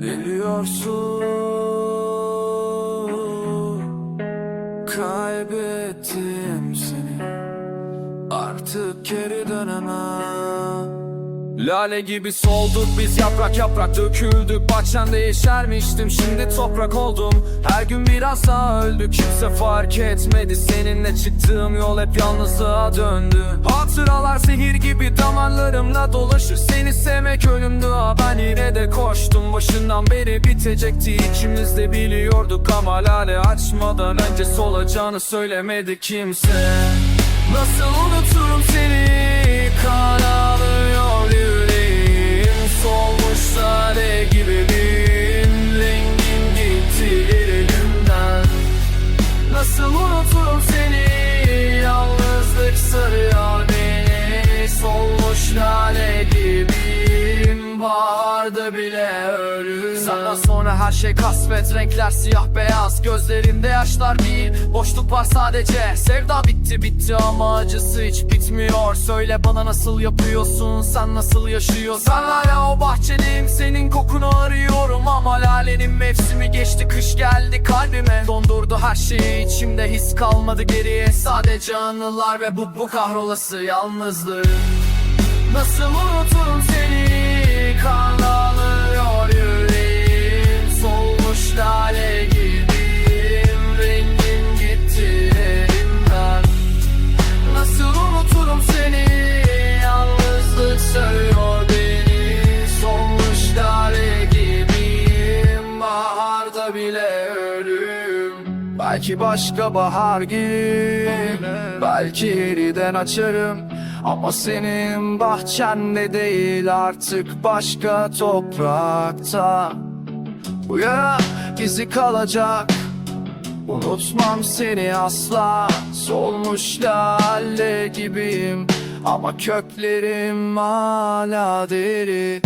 gidiyorsun Kaybettim seni. Artık geri dönemem. Lale gibi solduk biz yaprak yaprak döküldük. Bahçende yeşermiştim şimdi toprak oldum. Her gün biraz daha öldü kimse fark etmedi. Seninle çıktığım yol hep yalnızlığa döndü. Hatıralar zehir gibi dolaşır Seni sevmek ölümdü ha ben yine de koştum Başından beri bitecekti. İkimiz de biliyorduk Ama lale açmadan önce solacağını söylemedi kimse. Nasıl unuturum seni? Kan baharda bile ölüm Senden sonra her şey kasvet renkler siyah beyaz Gözlerinde yaşlar değil boşluk var sadece Sevda bitti bitti ama acısı hiç bitmiyor. Söyle bana nasıl yapıyorsun sen nasıl yaşıyorsun? Sen hala o bahçeliyim senin kokunu arıyorum Ama lalenin mevsimi geçti kış geldi kalbime. Dondurdu her şeyi içimde his kalmadı geriye. Sadece anılar ve bu bu kahrolası yalnızlık Nasıl unuturum seni kan ağlıyor yüreğim. Solmuş lale gibiyim. Elimden. Nasıl unuturum seni? Yalnızlık sarıyor beni. Solmuş lale gibiyim. Baharda bile ölüm. Belki başka bahar gelir Belki yeniden açarım Ama senin bahçende değil artık başka toprakta. Bu yara izi kalacak. Unutmam seni asla. Solmuş lale gibiyim. Ama köklerim hala deri